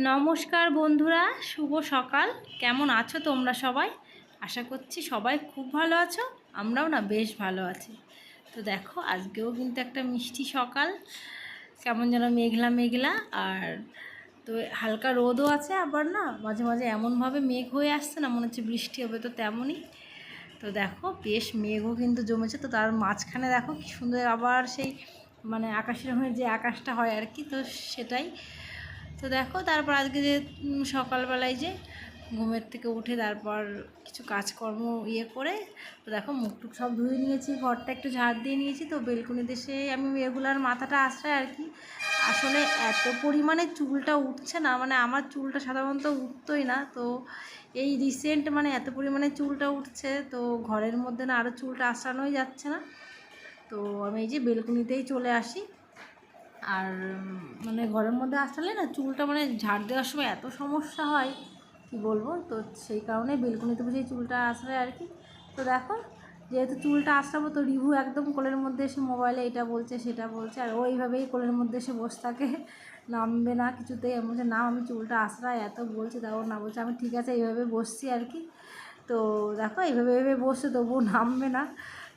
নমস্কার বন্ধুরা, শুভ সকাল। কেমন আছো তোমরা সবাই? আশা করছি সবাই খুব ভালো আছো, আমরাও না বেশ ভালো আছি। তো দেখো, আজকেও কিন্তু একটা মিষ্টি সকাল। কেমন যেন মেঘলা মেঘলা, আর তো হালকা রোদও আছে আবার না, মাঝে মাঝে এমনভাবে মেঘ হয়ে আসছে না, মনে হচ্ছে বৃষ্টি হবে তো তেমনই। তো দেখো, বেশ মেঘও কিন্তু জমেছে, তো তার মাঝখানে দেখো কি সুন্দর আবার সেই মানে আকাশের হয়ে যে আকাশটা হয় আর কি, তো সেটাই। তো দেখো, তারপর আজকে যে সকালবেলায় যে ঘুমের থেকে উঠে তারপর কিছু কাজকর্ম ইয়ে করে, তো দেখো মুখ টুক সব ধুয়ে নিয়েছি, ঘরটা একটু ঝাড় দিয়ে নিয়েছি, তো বেলকুনিতে সে আমি রেগুলার মাথাটা আশ্রয় আর কি। আসলে এত পরিমাণে চুলটা উঠছে না মানে আমার চুলটা সাধারণত উঠতোই না, তো এই রিসেন্ট মানে এত পরিমাণে চুলটা উঠছে, তো ঘরের মধ্যে না আরও চুলটা আসানোই যাচ্ছে না। তো আমি এই যে বেলকুনিতেই চলে আসি। আর মানে ঘরের মধ্যে আসলে না চুলটা মানে ঝাড় দেওয়ার সময় এত সমস্যা হয়, কি বলব? তো সেই কারণে বেলকুনিতে বসে চুলটা আসলে আর কি। তো দেখো, যেহেতু চুলটা আসলাবো তো রিভু একদম কোলের মধ্যে এসে মোবাইলে এটা বলছে, সেটা বলছে, আর ওইভাবেই কোলের মধ্যে এসে বসে থাকে। নামবে না কিছুতেই, আমি বলছে, না, আমি চুলটা আসরাই এত বলছি, তাও না বলছে, আমি ঠিক আছে, এইভাবে বসছি আর কি। তো দেখো, এইভাবে এইভাবে বসছে, তবুও নামবে না।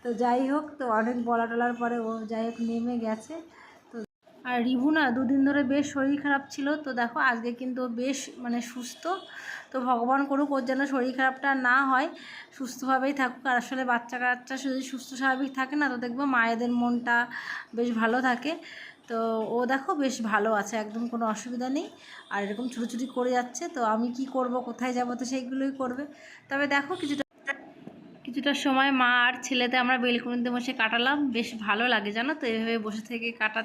তো যাই হোক, তো অনেক বলা টলার পরে ও যাই হোক, নেমে গেছে। আর রিভু না দুদিন ধরে বেশ শরীর খারাপ ছিল, তো দেখো আজকে কিন্তু বেশ মানে সুস্থ। তো ভগবান করুক, ওর যেন শরীর খারাপটা না হয়, সুস্থভাবেই থাকুক। আর আসলে বাচ্চা কাচ্চা যদি সুস্থ, স্বাভাবিক থাকে না, তো দেখব মায়েদের মনটা বেশ ভালো থাকে। তো ও দেখো বেশ ভালো আছে, একদম কোনো অসুবিধা নেই। আর এরকম ছুটোছুটি করে যাচ্ছে, তো আমি কি করব, কোথায় যাব, তো সেইগুলোই করবে। তবে দেখো কিছুটা কিছুটা সময় মা আর ছেলেতে আমরা বেলকুনিতে বসে কাটালাম, বেশ ভালো লাগে জানো তো, এভাবে বসে থেকে কাটা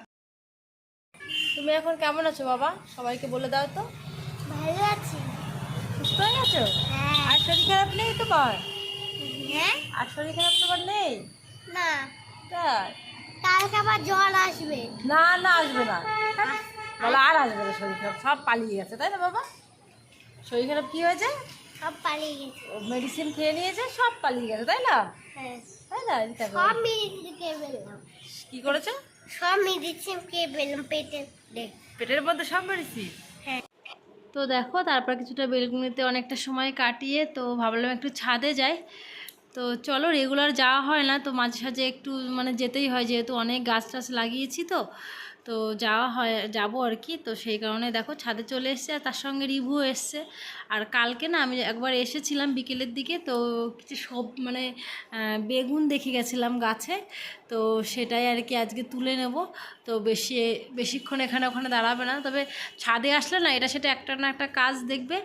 তুমি এখন কেমন আছো বাবা? সবাইকে বলে দাও তো। ভালো আছি। সুস্থ হয়ে গেছো হ্যাঁ। আর শরীর খারাপ নেই তো কর হ্যাঁ? আর শরীর খারাপ তোমার নেই? না। কালকে আবার জল আসবে। না না আসবে না। বলো আর আসবে না শরীর খারাপ। সব পালিয়ে গেছে তাই না বাবা? শরীর খারাপ কী হয়েছে? সব পালিয়ে গেছে। মেডিসিন খেয়ে নিয়েছে সব পালিয়ে গেছে তাই না? হ্যাঁ। তাই না সব মেডিসিন খেয়ে ফেললাম। কি করেছ? সব মেডিসিন খেয়ে ফেললাম পেটে দেখ পেটের মধ্যে সব মেডিসিন হ্যাঁ। তো দেখো তারপর কিছুটা বেলকুনিতে অনেকটা সময় কাটিয়ে তো ভাবলাম একটু ছাদে যাই। তো চলো রেগুলার যাওয়া হয় না তো মাঝে সাঝে একটু মানে যেতেই হয় যেহেতু অনেক গাছ টাছ লাগিয়েছি তো। তো যাওয়া হয়, যাব আর কি তো সেই কারণে দেখো ছাদে চলে এসছে আর তার সঙ্গে রিভু এসছে। আর কালকে না আমি একবার এসেছিলাম বিকেলের দিকে, তো কিছু সব মানে বেগুন দেখে গেছিলাম গাছে। তো সেটাই আর কি আজকে তুলে নেব। তো বেশি, বেশিক্ষণ এখানে ওখানে দাঁড়াবে না। তবে ছাদে আসলে না এটা সেটা একটা না একটা কাজ দেখবে।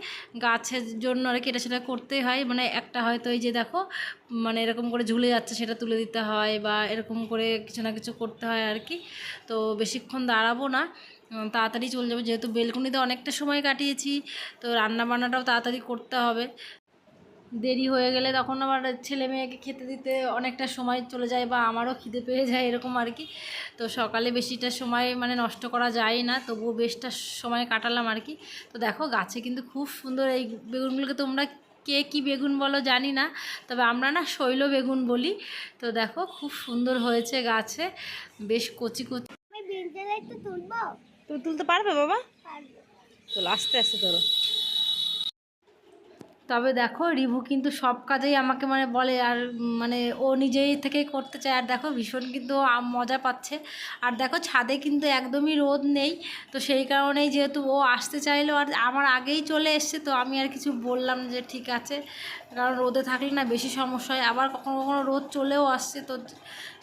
গাছের জন্য আর কি এটা সেটা করতেই হয়। মানে একটা হয়তো এই যে দেখো মানে এরকম করে ঝুলে যাচ্ছে, সেটা তুলে দিতে হয় বা এরকম করে কিছু না কিছু করতে হয় আর কি। তো বেশিক্ষণ দাঁড়াবো না তাড়াতাড়ি চলে যাব। যেহেতু বেলকুনিতে অনেকটা সময় কাটিয়েছি, তো রান্না বান্নাটাও তাড়াতাড়ি করতে হবে। দেরি হয়ে গেলে তখন আবার ছেলে মেয়েকে খেতে দিতে অনেকটা সময় চলে যায় বা আমারও খিদে পেয়ে যায় এরকম আর কি। তো সকালে বেশিটা সময় মানে নষ্ট করা যায় না, তবুও বেশটা সময় কাটালাম আর কি। তো দেখো গাছে কিন্তু খুব সুন্দর এই বেগুনগুলোকে তোমরা কে কি বেগুন বলো জানি না তবে আমরা না শৈল বেগুন বলি। তো দেখো খুব সুন্দর হয়েছে গাছে বেশ কচি কচি। তুমি তুলতে পারবে বাবা? চলো আস্তে আস্তে ধরো। তবে দেখো, রিভু কিন্তু সব কাজেই আমাকে মানে বলে আর মানে ও নিজেই থেকেই করতে চায়। আর দেখো, ভীষণ কিন্তু মজা পাচ্ছে। আর দেখো, ছাদে কিন্তু একদমই রোদ নেই। তো সেই কারণেই যেহেতু ও আসতে চাইলো, আর আমার আগেই চলে এসছে, তো আমি আর কিছু বললাম যে ঠিক আছে। কারণ রোদে থাকলে না বেশি সমস্যা হয়। আবার কখনো কখনো রোদ চলেও আসছে, তো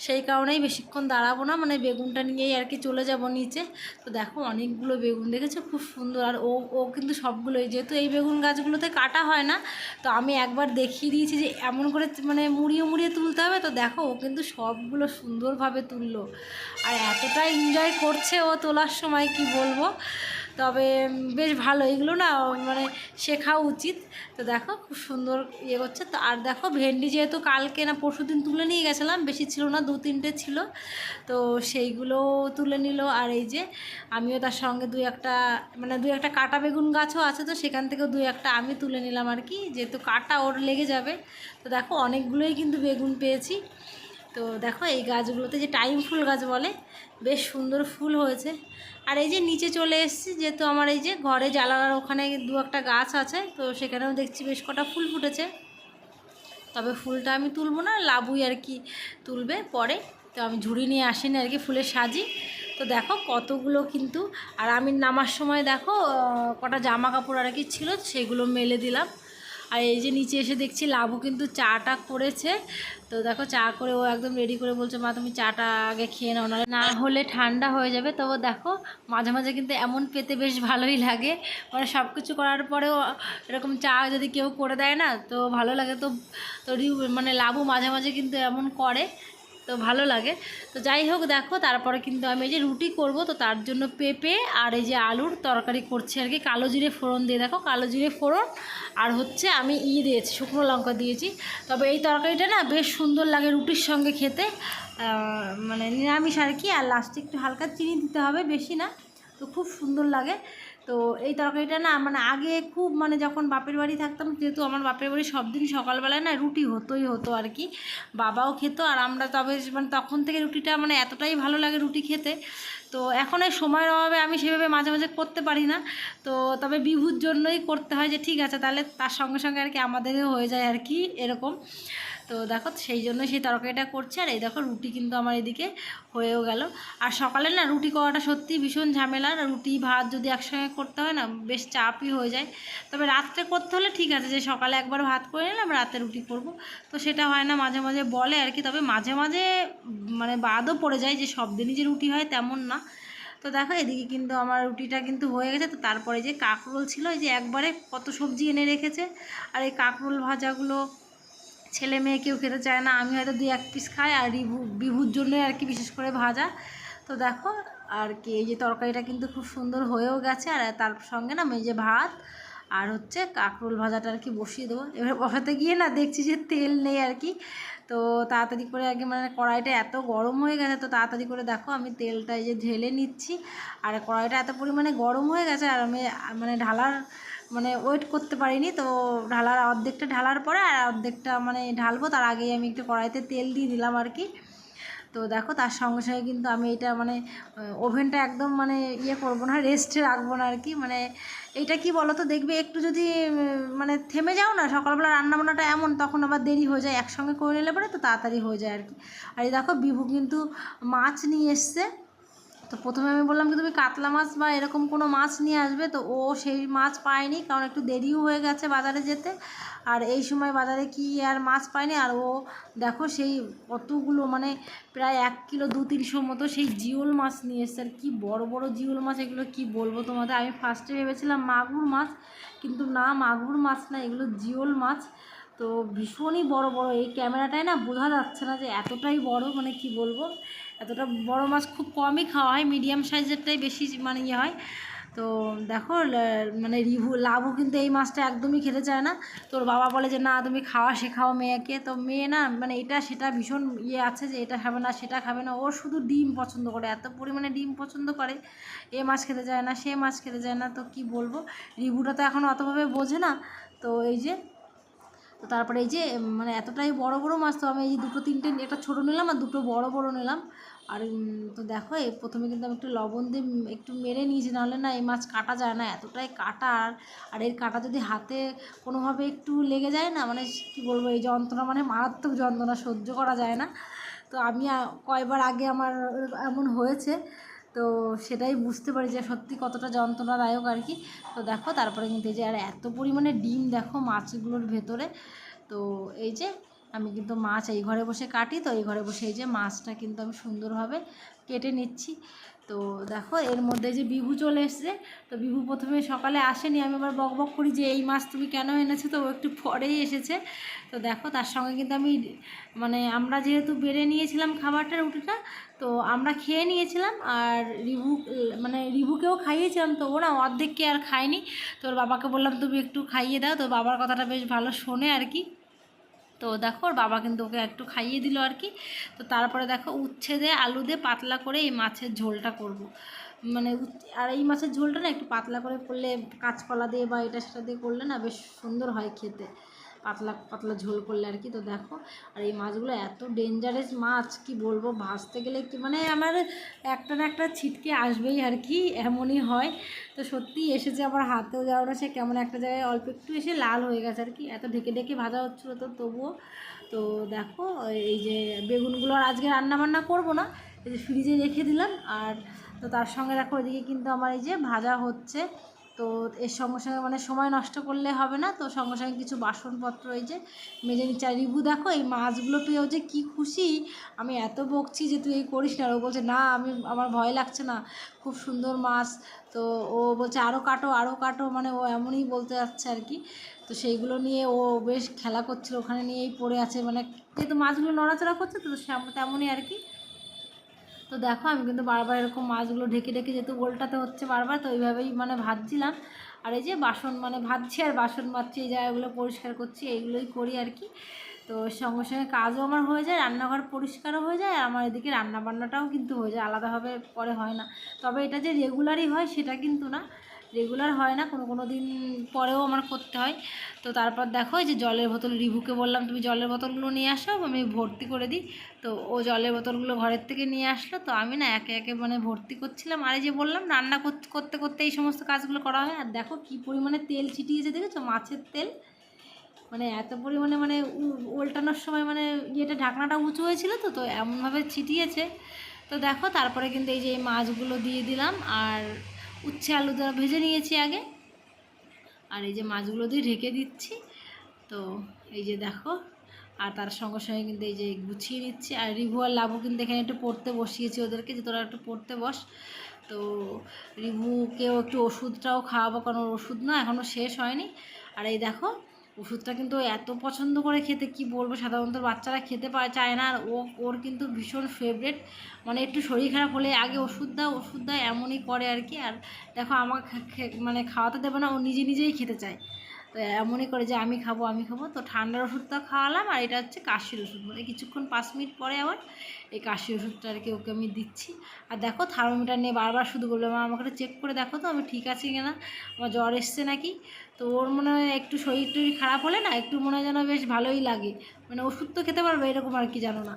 সেই কারণেই বেশিক্ষণ দাঁড়াবো না। মানে বেগুনটা নিয়েই আর কি চলে যাব নিচে। তো দেখো অনেকগুলো বেগুন দেখেছ? খুব সুন্দর। আর ও ও কিন্তু সবগুলোই যেহেতু এই বেগুন গাছগুলোতে কাটা হয় না, তো আমি একবার দেখিয়ে দিয়েছি যে এমন করে মানে মুড়িয়ে মুড়িয়ে তুলতে হবে। তো দেখো ও কিন্তু সবগুলো সুন্দরভাবে তুললো। আর এতটা এনজয় করছে ও তোলার সময়, কি বলব? তবে বেশ ভালো, এগুলো না মানে শেখা উচিত। তো দেখো, খুব সুন্দর ইয়ে করছে। তো আর দেখো, ভেন্ডি যেহেতু কালকে না পরশু দিন তুলে নিয়ে গেছিলাম, বেশি ছিল না, দু তিনটে ছিল। তো সেইগুলো তুলে নিল। আর এই যে আমিও তার সঙ্গে দুই একটা মানে দুই একটা কাটা বেগুন গাছও আছে, তো সেখান থেকেও দুই একটা আমি তুলে নিলাম আর কি। যেহেতু কাটা ওর লেগে যাবে, তো দেখো, অনেকগুলোই কিন্তু বেগুন পেয়েছি। তো দেখো, এই গাছগুলোতে যে টাইম ফুল গাছ বলে, বেশ সুন্দর ফুল হয়েছে। আর এই যে নিচে চলে এসেছি, যেহেতু আমার এই যে ঘরে জ্বালানার ওখানে দু একটা গাছ আছে, তো সেখানেও দেখছি বেশ কটা ফুল ফুটেছে। তবে ফুলটা আমি তুলবো না, লাবুই আর কি তুলবে পরে। তো আমি ঝুড়ি নিয়ে আসিনি আর কি ফুলের সাজি। তো দেখো কতগুলো কিন্তু, আর আমি নামার সময় দেখো কটা জামা কাপড় আর কি ছিল, সেগুলো মেলে দিলাম। আর এই যে নিচে এসে দেখছি লাভও কিন্তু চাটা করেছে। তো দেখো চা করে ও একদম রেডি করে বলছে, মা, তুমি চাটা আগে খেয়ে নাও না হলে ঠান্ডা হয়ে যাবে। তবে দেখো, মাঝে মাঝে কিন্তু এমন পেতে বেশ ভালোই লাগে। মানে সব কিছু করার পরেও এরকম চা যদি কেউ করে দেয় না, তো ভালো লাগে। তো তো মানে লাভও মাঝে মাঝে কিন্তু এমন করে তো ভালো লাগে। তো যাই হোক দেখো, তারপরে কিন্তু আমি এই যে রুটি করব, তো তার জন্য পেঁপে আর এই যে আলুর তরকারি করছি আর কি। কালো জিরে ফোড়ন দিয়ে দেখো, কালো জিরে ফোড়ন আর হচ্ছে আমি ই দিয়েছি, শুকনো লঙ্কা দিয়েছি। তবে এই তরকারিটা না বেশ সুন্দর লাগে রুটির সঙ্গে খেতে। মানে নিরামিষ আর কি, আর লাস্টে একটু হালকা চিনি দিতে হবে, বেশি না। তো খুব সুন্দর লাগে। তো এই তরকারিটা না মানে আগে খুব মানে যখন বাপের বাড়ি থাকতাম, যেহেতু আমার বাপের বাড়ি সব দিন সকালবেলায় না রুটি হতোই হতো আর কি, বাবাও খেত আর আমরা তবে মানে তখন থেকে রুটিটা মানে এতটাই ভালো লাগে রুটি খেতে। তো এখন এই সময়ের অভাবে আমি সেভাবে মাঝে মাঝে করতে পারি না। তো তবে বিভুর জন্যই করতে হয় যে ঠিক আছে, তাহলে তার সঙ্গে সঙ্গে আর কি আমাদেরও হয়ে যায় আর কি এরকম। তো দেখো, সেই জন্য সেই তরকারিটা করছে। আর এই দেখো, রুটি কিন্তু আমার এদিকে হয়েও গেল। আর সকালে না, রুটি করাটা সত্যি ভীষণ ঝামেলা। রুটি, ভাত যদি একসঙ্গে করতে হয় না, বেশ চাপই হয়ে যায়। তবে রাত্রে করতে হলে ঠিক আছে যে, সকালে একবার ভাত করে নিলাম, রাতে রুটি করব। তো সেটা হয় না, মাঝে মাঝে বলে আর কি। তবে মাঝে মাঝে মানে বাদও পড়ে যায় যে, সব দিনই যে রুটি হয় তেমন না। তো দেখো, এদিকে কিন্তু আমার রুটিটা কিন্তু হয়ে গেছে। তো তারপরে যে কাঁকরোল ছিল যে একবারে কত সবজি এনে রেখেছে। আর এই কাঁকরোল ভাজাগুলো ছেলে মেয়ে কেউ খেতে চায় না, আমি হয়তো দুই এক পিস খাই আর রিভু, বিভুর জন্য আর কি বিশেষ করে ভাজা। তো দেখো, আর কি, এই যে তরকারিটা কিন্তু খুব সুন্দর হয়েও গেছে, আর তার সঙ্গে না এই যে ভাত আর হচ্ছে কাঁকরোল ভাজাটা আর কি বসিয়ে দেবো। এবার বসাতে গিয়ে না দেখছি যে তেল নেই আর কি। তো তাড়াতাড়ি করে আর কি মানে কড়াইটা এত গরম হয়ে গেছে, তো তাড়াতাড়ি করে দেখো আমি তেলটা এই যে ঢেলে নিচ্ছি। আর কড়াইটা এত পরিমাণে গরম হয়ে গেছে, আর আমি মানে ঢালার মানে ওয়েট করতে পারিনি, তো ঢালার অর্ধেকটা ঢালার পরে আর অর্ধেকটা মানে ঢালবো, তার আগেই আমি একটু কড়াইতে তেল দিয়ে দিলাম আর কি। তো দেখো, তার সঙ্গে সঙ্গে কিন্তু আমি এটা মানে ওভেনটা একদম মানে ইয়ে করব না রেস্টে রাখব না আর কি। মানে এটা কি বলো তো দেখবে একটু যদি মানে থেমে যাও না, সকালবেলা রান্নাবান্নাটা এমন, তখন আবার দেরি হয়ে যায়, একসঙ্গে করে নিলে পরে তো তাড়াতাড়ি হয়ে যায় আর কি। আর এই দেখো, বিভু কিন্তু মাছ নিয়ে এসছে। তো প্রথমে আমি বললাম কি, তুমি কাতলা মাছ বা এরকম কোনো মাছ নিয়ে আসবে? তো ও সেই মাছ পায়নি, কারণ একটু দেরিও হয়ে গেছে বাজারে যেতে। আর এই সময় বাজারে কি আর মাছ পায়নি? আর ও দেখো সেই কতগুলো মানে প্রায় এক কিলো দু তিনশো মতো সেই জিওল মাছ নিয়ে এসছে। আর কি বড় বড় জিওল মাছ, এগুলো কি বলব তোমাদের? আমি ফার্স্টে ভেবেছিলাম মাগুর মাছ, কিন্তু না, মাগুর মাছ না, এগুলো জিওল মাছ। তো ভীষণই বড় বড়, এই ক্যামেরাটায় না বোঝা যাচ্ছে না যে এতটাই বড় মানে কি বলব? এতটা বড় মাছ খুব কমই খাওয়া হয় মিডিয়াম সাইজেরটাই বেশি মানে ইয়ে হয়। তো দেখো মানে রিভু লাভু কিন্তু এই মাছটা একদমই খেতে চায় না। তোর বাবা বলে যে, না, তুমি খাওয়া, শেখাও মেয়েকে। তো মেয়ে না মানে এটা, সেটা ভীষণ ইয়ে আছে যে, এটা খাবে না, সেটা খাবে না। ও শুধু ডিম পছন্দ করে, এত পরিমাণে ডিম পছন্দ করে। এ মাছ খেতে চায় না, সে মাছ খেতে চায় না, তো কি বলব? রিভুটা তো এখন অতভাবে বোঝে না। তো এই যে, তো তারপরে এই যে মানে এতটাই বড় বড় মাছ, তো আমি এই দুটো তিনটে, একটা ছোটো নিলাম আর দুটো বড় বড় নিলাম। আর তো দেখো এই প্রথমে কিন্তু আমি একটু লবণ দিয়ে একটু মেরে নিয়েছি, নাহলে না এই মাছ কাটা যায় না, এতটাই কাটা, আর আর এর কাটা যদি হাতে কোনোভাবে একটু লেগে যায় না মানে কি বলব, এই যন্ত্রণা মানে মারাত্মক যন্ত্রণা সহ্য করা যায় না। তো আমি কয়বার আগে আমার, এমন হয়েছে, তো সেটাই বুঝতে পারি যে সত্যি কতটা যন্ত্রণাদায়ক আর কি। তো দেখো, তারপরে কিন্তু এই যে, আর এত পরিমাণে ডিম, দেখো, মাছগুলোর ভেতরে। তো এই যে আমি কিন্তু মাছ এই ঘরে বসে কাটি, তো এই ঘরে বসে এই যে মাছটা কিন্তু আমি সুন্দরভাবে কেটে নিচ্ছি। তো দেখো, এর মধ্যে যে বিভু চলে এসছে, তো বিভু প্রথমে সকালে আসেনি, আমি আবার বক বক করি যে এই মাছ তুমি কেন এনেছো, তো একটু পরেই এসেছে। তো দেখো, তার সঙ্গে কিন্তু আমি মানে আমরা যেহেতু বেড়ে নিয়েছিলাম খাবারটা, রুটিটা, তো আমরা খেয়ে নিয়েছিলাম, আর রিভু মানে রিভুকেও খাইয়েছিলাম, তো ও না অর্ধেককে আর খায়নি। তোর বাবাকে বললাম, তুমি একটু খাইয়ে দাও। তো বাবার কথাটা বেশ ভালো শোনে আর কি। তো দেখো ওর বাবা কিন্তু ওকে একটু খাইয়ে দিল আর কি তো তারপরে দেখো উচ্ছে দিয়ে আলু দিয়ে পাতলা করে এই মাছের ঝোলটা করব। মানে আর এই মাছের ঝোলটা না একটু পাতলা করে করলে কাঁচকলা দিয়ে বা এটা সেটা দিয়ে করলে না বেশ সুন্দর হয় খেতে পাতলা পাতলা ঝোল করলে আর কি, তো দেখো। আর এই মাছগুলো এত ডেঞ্জারাস মাছ, কি বলব, ভাজতে গেলে কি মানে আমার একটা না একটা ছিটকে আসবেই আর কি, এমনই হয়। তো সত্যিই এসেছে আমার হাতেও যাওয়া না, সে কেমন একটা জায়গায় অল্প একটু এসে লাল হয়ে গেছে আর কি, এত ঢেকে ঢেকে ভাজা হচ্ছিল তো, তবুও। তো দেখো, এই যে বেগুনগুলো আর আজকে রান্না বান্না করব না, এই যে ফ্রিজে রেখে দিলাম। আর তো তার সঙ্গে দেখো, ওইদিকে কিন্তু আমার এই যে ভাজা হচ্ছে। তো এর সঙ্গে সঙ্গে মানে সময় নষ্ট করলে হবে না। তো সঙ্গে সঙ্গে কিছু বাসনপত্র এই যে মেজে নিচ্ছে আর রিভু দেখো, এই মাছগুলো পেয়েও যে কী খুশি। আমি এত বকছি যে তুই এই করিস না। ও বলছে, না, আমি, আমার ভয় লাগছে না। খুব সুন্দর মাছ। তো ও বলছে আরও কাটো আরও কাটো। মানে ও এমনই বলতে যাচ্ছে আর কি। তো সেইগুলো নিয়ে ও বেশ খেলা করছিল। ওখানে নিয়েই পড়ে আছে। মানে যেহেতু মাছগুলো নড়াচড়া করছে, তো তেমনই আর কি। তো দেখো, আমি কিন্তু বারবার এরকম মাছগুলো ঢেকে ঢেকে যেহেতু গোলটাতে হচ্ছে বারবার, তো ওইভাবেই মানে ভাজছিলাম। আর এই যে বাসন মানে ভাজছি আর বাসন মাজছি, এই জায়গাগুলো পরিষ্কার করছি, এইগুলোই করি আর কি। তো সঙ্গে সঙ্গে কাজও আমার হয়ে যায়, রান্নাঘর পরিষ্কারও হয়ে যায়, আর আমার এদিকে রান্নাবান্নাটাও কিন্তু হয়ে যায়, আলাদাভাবে পরে হয় না। তবে এটা যে রেগুলারই হয়, সেটা কিন্তু না। রেগুলার হয় না, কোনো কোনো দিন পরেও আমার করতে হয়। তো তারপর দেখো যে জলের বোতল রিভুকে বললাম, তুমি জলের বোতলগুলো নিয়ে আসো আমি ভর্তি করে দিই। তো ও জলের বোতলগুলো ঘরের থেকে নিয়ে আসলো, তো আমি না একে একে মানে ভর্তি করছিলাম। আর যে বললাম, রান্না করতে করতে এই সমস্ত কাজগুলো করা হয় আর দেখো কী পরিমাণে তেল ছিটিয়েছে, দেখেছ? মাছের তেল। মানে এত পরিমাণে মানে উল্টানোর সময় মানে ইয়েটা, ঢাকনাটা উঁচু হয়েছিল তো তো এমনভাবে ছিটিয়েছে। তো দেখো, তারপরে কিন্তু এই যে এই মাছগুলো দিয়ে দিলাম। আর উচ্ছে আলু দ্বারা ভেজে নিয়েছি আগে। আর এই যে মাছগুলো দিয়ে ঢেকে দিচ্ছি। তো এই যে দেখো, আর তার সঙ্গে সঙ্গে কিন্তু এই যে গুছিয়ে নিচ্ছি। আর রিভু আর লাভু কিন্তু এখানে একটু পড়তে বসিয়েছি ওদেরকে যে তোরা একটু পড়তে বস। তো রিভুকেও একটু ওষুধটাও খাওয়াবো, কারণ ওষুধ না এখনও শেষ হয়নি। আর এই দেখো ওষুধটা কিন্তু এত পছন্দ করে খেতে, কি বলব? সাধারণত বাচ্চারা খেতে পারে চায় না। আর ও, ওর কিন্তু ভীষণ ফেভারেট মানে একটু শরীর খারাপ হলে আগে ওষুধ দাও ওষুধ দাও, এমনই করে আর কি। আর দেখো আমাকে মানে খাওয়াতে দেবে না, ও নিজে নিজেই খেতে চায়। তো এমনই করে যে আমি খাব আমি খাব। তো ঠান্ডার ওষুধটা খাওয়ালাম আর এটা হচ্ছে কাশির ওষুধ মানে কিছুক্ষণ পাঁচ মিনিট পরে আবার এই কাশির ওষুধটা আর কি ওকে আমি দিচ্ছি। আর দেখো থার্মোমিটার নিয়ে বারবার শুধু বলল, মা, আমাকে চেক করে দেখো তো, আমি ঠিক আছি কিনা? আমার জ্বর এসছে নাকি? তো ওর মনে হয় একটু শরীর টরীর খারাপ হলে না একটু মনে হয় যেন বেশ ভালোই লাগে। মানে ওষুধ তো খেতে পারবে এরকম আর কি জানো না।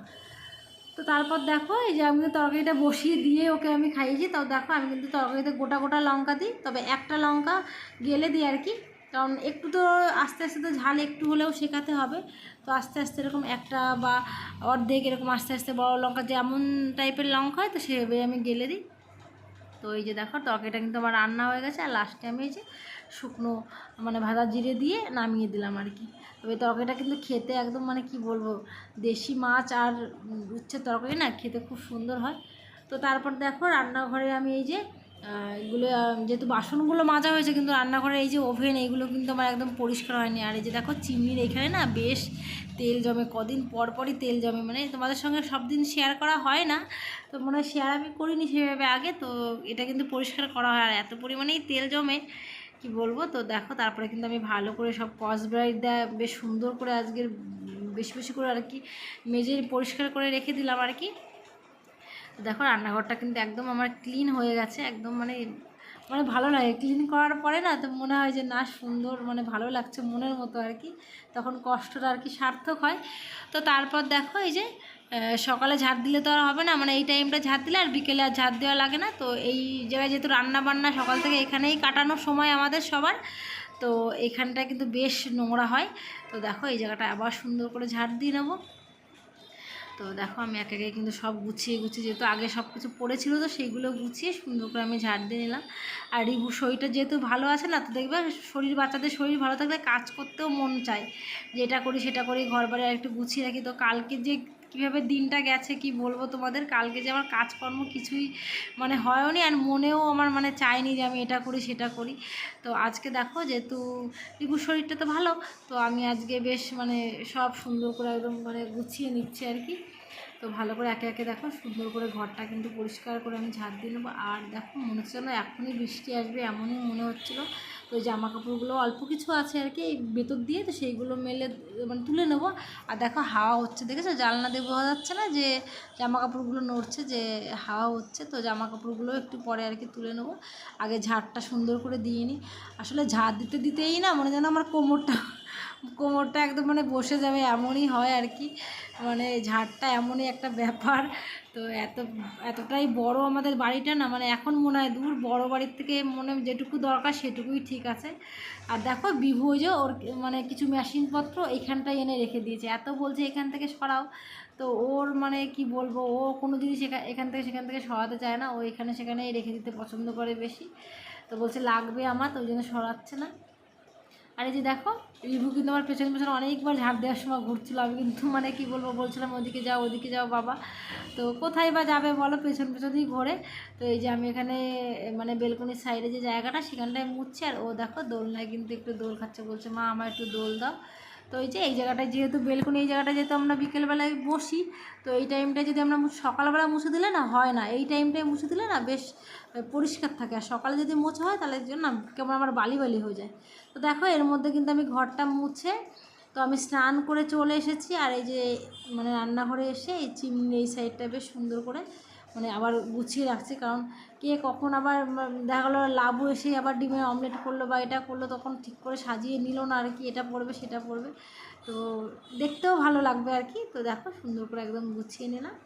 তো তারপর দেখো এই যে আমি তরকারিটা বসিয়ে দিয়ে ওকে আমি খাইয়েছি। তাও দেখো আমি কিন্তু তরকারিতে গোটা গোটা লঙ্কা দিই। তবে একটা লঙ্কা গেলে দিই আর কি। কারণ একটু তো আস্তে আস্তে তো ঝাল একটু হলেও শেখাতে হবে। তো আস্তে আস্তে এরকম একটা বা অর্ধেক এরকম আস্তে আস্তে বড় লঙ্কা যেমন টাইপের লঙ্কা হয় তো সেভাবে আমি গেলে দিই। তো এই যে দেখো তরকারিটা কিন্তু আমার রান্না হয়ে গেছে আর লাস্টে আমি এই যে শুকনো মানে ভাজা জিরে দিয়ে নামিয়ে দিলাম আর কি। তবে তরকারিটা কিন্তু খেতে একদম মানে কি বলব দেশি মাছ আর উম, উচ্ছের তরকারি না খেতে খুব সুন্দর হয়। তো তারপর দেখো রান্নাঘরে আমি এই যে এগুলো যেহেতু বাসনগুলো মাজা হয়েছে কিন্তু রান্নাঘরে, এই যে ওভেন এইগুলো কিন্তু আমার একদম পরিষ্কার হয়নি। আর এই যে দেখো চিমনির এখানে না বেশ তেল জমে, কদিন পর পরই তেল জমে। মানে তোমাদের সঙ্গে সব দিন শেয়ার করা হয় না, তো মনে হয় শেয়ার আমি করিনি সেভাবে আগে, তো এটা কিন্তু পরিষ্কার করা হয়। আর এত পরিমাণেই তেল জমে, কি বলব? তো দেখো, তারপরে কিন্তু আমি ভালো করে সব কস ব্রাইট দেয় বেশ সুন্দর করে আজকের, বেশি বেশি করে আর কি মেজে পরিষ্কার করে রেখে দিলাম আর কি। দেখো, রান্নাঘরটা কিন্তু একদম আমার ক্লিন হয়ে গেছে, একদম মানে মানে ভালো লাগে। ক্লিন করার পরে না, তো মনে হয় যে, না, সুন্দর মানে ভালো লাগছে মনের মতো আর কি। তখন কষ্টটা আর কি সার্থক হয়। তো তারপর দেখো, এই যে সকালে ঝাড় দিলে তো আর হবে না মানে এই টাইমটা ঝাড় দিলে আর বিকেলে আর ঝাড় দেওয়া লাগে না। তো এই জায়গায় যেহেতু রান্না বান্না সকাল থেকে এখানেই কাটানোর সময় আমাদের সবার, তো এখানটা কিন্তু বেশ নোংরা হয়। তো দেখো, এই জায়গাটা আবার সুন্দর করে ঝাড় দিয়ে নেব। তো দেখো আমি এক একে কিন্তু সব গুছিয়ে গুছিয়ে, যেহেতু আগে সব কিছু পড়েছিল তো সেইগুলো গুছিয়ে সুন্দর করে আমি ঝাড় দিয়ে নিলাম। আর রিবু শরীরটা যেহেতু ভালো আছে না, তো দেখবে শরীর, বাচ্চাদের শরীর ভালো থাকলে কাজ করতেও মন চায়। যেটা করি সেটা করি ঘর বাড়ি একটু গুছিয়ে রাখি। তো কালকে যে কীভাবে দিনটা গেছে, কি বলব তোমাদের? কালকে যে আমার কাজকর্ম কিছুই মানে হয়নি আর মনেও আমার মানে চায়নি যে আমি এটা করি, সেটা করি। তো আজকে দেখো যেহেতু লিপুর শরীরটা তো ভালো, তো আমি আজকে বেশ মানে সব সুন্দর করে একদম মানে গুছিয়ে নিচ্ছি আর কি। তো ভালো করে একে একে দেখো, সুন্দর করে ঘরটা কিন্তু পরিষ্কার করে আমি ঝাড় দিয়ে নেব। আর দেখো, মনে হচ্ছে না এখনই বৃষ্টি আসবে, এমনই মনে হচ্ছিল। তো জামা কাপড়গুলো অল্প কিছু আছে আর কি, এই ভেতর দিয়ে তো সেইগুলো মেলে মানে তুলে নেব। আর দেখো, হাওয়া হচ্ছে, দেখেছ? জানলা দিয়ে বোঝা যাচ্ছে না যে জামা কাপড়গুলো নড়ছে, যে হাওয়া হচ্ছে। তো জামা কাপড়গুলো একটু পরে আর কি তুলে নেব। আগে ঝাড়টা সুন্দর করে দিয়ে নিই। আসলে ঝাড় দিতে দিতেই না, মনে যেন আমার কোমরটা কোমরটা একদম মানে বসে যাবে, এমনই হয় আর কি। মানে ঝাড়টা এমনই একটা ব্যাপার। তো এত, এতটাই বড় আমাদের বাড়িটা না মানে এখন মনে হয় দূর, বড় বাড়ির থেকে মনে যেটুকু দরকার সেটুকুই ঠিক আছে। আর দেখো বিভু ওই যে ওর মানে কিছু মেশিনপত্র এইখানটায় এনে রেখে দিয়েছে। এত বলছে এখান থেকে সরাও। তো ওর মানে কি বলব, ও কোনো জিনিস এখা- এখান থেকে সেখান থেকে সরাতে চায় না। ও এখানে সেখানেই রেখে দিতে পছন্দ করে বেশি। তো বলছে লাগবে আমার, তো ওই জন্য সরাচ্ছে না। আর এই যে দেখো রিভু কিন্তু আমার পেছনে পেছনে অনেকবার ঝাড় দেওয়ার সময় ঘুরছিল। আমি কিন্তু মানে কি বলব, বলছিলাম ওদিকে যাও ওদিকে যাও বাবা। তো কোথায় বা যাবে বলো, পেছন পেছনেই ঘোরে। তো এই যে আমি এখানে মানে বেলকনির সাইডে যে জায়গাটা, সেখানটায় মুছছি। আর ও দেখো দোলনায় কিন্তু একটু দোল খাচ্ছে। বলছে, মা আমার একটু দোল দাও। তো এই যে এই জায়গাটায় যেহেতু বেলকনি, এই জায়গাটা যেহেতু আমরা বিকেলবেলায় বসি, তো এই টাইমটা যদি আমরা সকালবেলা মুছে দিলে না হয় না। এই টাইমটায় মুছে দিলে না বেশ পরিষ্কার থাকে। আর সকালে যদি মোছা হয়, তাহলে না কেমন আমার বালি বালি হয়ে যায়। তো দেখো, এর মধ্যে কিন্তু আমি ঘরটা মুছে, তো আমি স্নান করে চলে এসেছি। আর এই যে মানে রান্নাঘরে এসে এই চিমনি এই সাইডটা বেশ সুন্দর করে মানে আবার গুছিয়ে রাখছি, কারণ কে কখন আবার দেখা গেলো লাবু এসে আবার ডিমের অমলেট করল বা এটা করল, তখন ঠিক করে সাজিয়ে নিল না আর কি, এটা পড়বে সেটা পড়বে তো দেখতেও ভালো লাগবে আর কি। তো দেখো সুন্দর করে একদম গুছিয়ে নিলাম।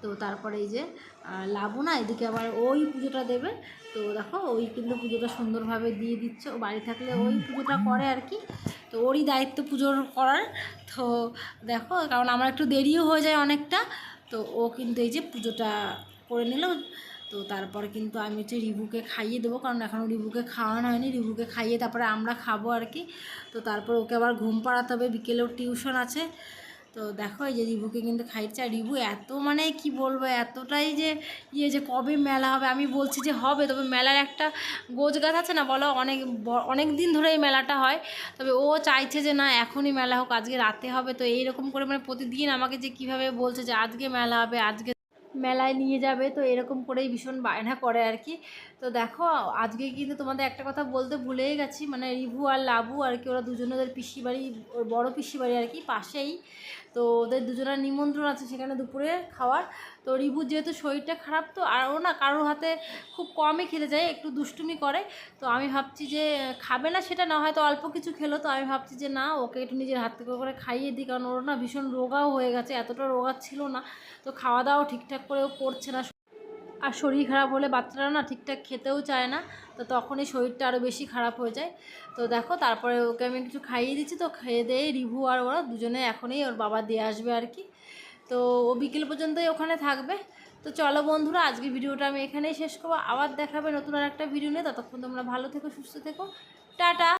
তো তারপরে এই যে লাবু না, এদিকে আবার ওই পুজোটা দেবে। তো দেখো ওই কিন্তু পুজোটা সুন্দরভাবে দিয়ে দিচ্ছে। ও বাড়ি থাকলে ওই পুজোটা করে আর কি। তো ওরই দায়িত্ব পুজোর করার। তো দেখো, কারণ আমার একটু দেরিও হয়ে যায় অনেকটা। তো ও কিন্তু এই যে পুজোটা করে নিল। তো তারপরে কিন্তু আমি হচ্ছে রিভুকে খাইয়ে দেবো, কারণ এখনও রিভুকে খাওয়ানো হয়নি। রিভুকে খাইয়ে তারপরে আমরা খাব আর কি। তো তারপর ওকে আবার ঘুম পাড়াতে হবে, বিকেলেও টিউশন আছে। তো দেখো এই যে রিভুকে কিন্তু খাইছে আর রিভু এত মানে কি বলব, এতটাই যে ইয়ে যে কবে মেলা হবে, আমি বলছি যে হবে, তবে মেলার একটা গোছ গাছ আছে না বলো, অনেক অনেক দিন ধরে এই মেলাটা হয়। তবে ও চাইছে যে না, এখনই মেলা হোক, আজকে রাতে হবে। তো এইরকম করে মানে প্রতিদিন আমাকে যে কীভাবে বলছে যে আজকে মেলা হবে, আজকে মেলায় নিয়ে যাবে, তো এরকম করেই ভীষণ বায়না করে আর কি। তো দেখো, আজকে কিন্তু তোমাদের একটা কথা বলতে ভুলেই গেছি মানে রিভু আর লাবু আর কি, ওরা দুজনে ওদের পিসি বাড়ি ওর বড় পিসি বাড়ি আর কি, পাশেই। তো ওদের দুজনের নিমন্ত্রণ আছে সেখানে দুপুরে খাওয়ার। তো রিভুর যেহেতু শরীরটা খারাপ, তো আর ও না কারোর হাতে খুব কমই খেতে যায় একটু দুষ্টুমি করে। তো আমি ভাবছি যে খাবে না সেটা না, হয়তো অল্প কিছু খেলো, তো আমি ভাবছি যে না, ওকে একটু নিজের হাত থেকে করে খাইয়ে দিই, কারণ ওর না ভীষণ রোগাও হয়ে গেছে, এতটা রোগা ছিল না। তো খাওয়া দাওয়াও ঠিকঠাক করে ও করছে না। আর শরীর খারাপ হলে বাচ্চারা না ঠিকঠাক খেতেও চায় না, তো তখনই শরীরটা আরও বেশি খারাপ হয়ে যায়। তো দেখো, তারপরে ওকে আমি কিছু খাইয়ে দিচ্ছি, তো খেয়ে দিয়ে রিভু আর ওরা দুজনে এখনই ওর বাবা দিয়ে আসবে আর কি। তো ও বিকেল পর্যন্তই ওখানে থাকবে। তো চলো বন্ধুরা, আজকে ভিডিওটা আমি এখানেই শেষ করব। আবার দেখাবে নতুন আর একটা ভিডিও নিয়ে। ততক্ষণ তোমরা ভালো থেকো, সুস্থ থেকো। টাটা!